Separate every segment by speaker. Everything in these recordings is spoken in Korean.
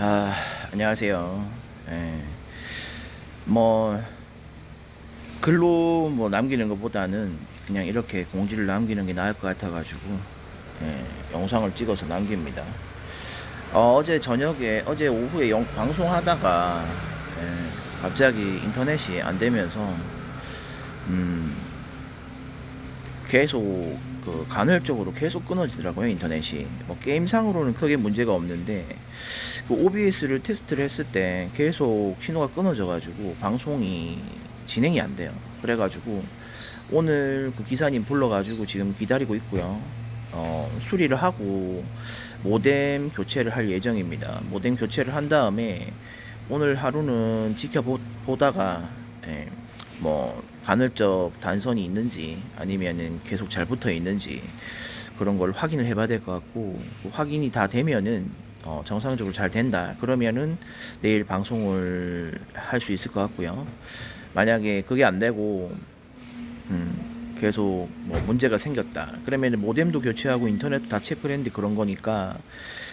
Speaker 1: 아, 안녕하세요. 예. 뭐, 글로 뭐 남기는 것보다는 그냥 이렇게 공지를 남기는 게 나을 것 같아가지고, 예, 영상을 찍어서 남깁니다. 어, 제 저녁에, 어제 오후에 영, 방송하다가, 예, 갑자기 인터넷이 안 되면서, 음, 계속 그 간헐적으로 계속 끊어지더라고요 인터넷이. 뭐 게임상으로는 크게 문제가 없는데 그 OBS를 테스트를 했을 때 계속 신호가 끊어져 가지고 방송이 진행이 안 돼요. 그래 가지고 오늘 그 기사님 불러 가지고 지금 기다리고 있고요. 어, 수리를 하고 모뎀 교체를 할 예정입니다. 모뎀 교체를 한 다음에 오늘 하루는 지켜보다가 예, 뭐 간헐적 단선이 있는지 아니면은 계속 잘 붙어 있는지 그런 걸 확인을 해봐야 될 것 같고 그 확인이 다 되면은 어, 정상적으로 잘 된다. 그러면은 내일 방송을 할 수 있을 것 같고요. 만약에 그게 안 되고 음, 계속 뭐 문제가 생겼다. 그러면은 모뎀도 교체하고 인터넷도 다 체크를 했는데 그런 거니까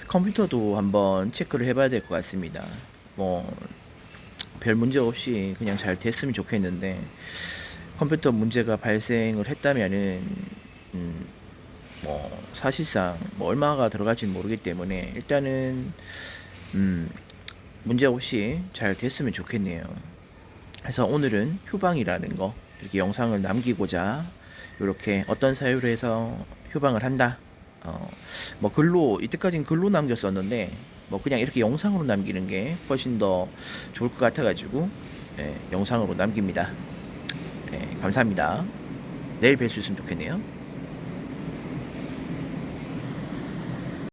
Speaker 1: 컴퓨터도 한번 체크를 해봐야 될 것 같습니다. 뭐 별 문제 없이 그냥 잘 됐으면 좋겠는데 컴퓨터 문제가 발생을 했다면은 음, 뭐 사실상 뭐 얼마가 들어갈지는 모르기 때문에 일단은 음, 문제 없이 잘 됐으면 좋겠네요. 그래서 오늘은 휴방이라는 거 이렇게 영상을 남기고자 이렇게 어떤 사유로 해서 휴방을 한다. 어, 뭐 글로 이때까지는 글로 남겼었는데 뭐 그냥 이렇게 영상으로 남기는 게 훨씬 더 좋을 것 같아가지고 예, 영상으로 남깁니다. 예, 감사합니다. 내일 뵐 수 있으면 좋겠네요.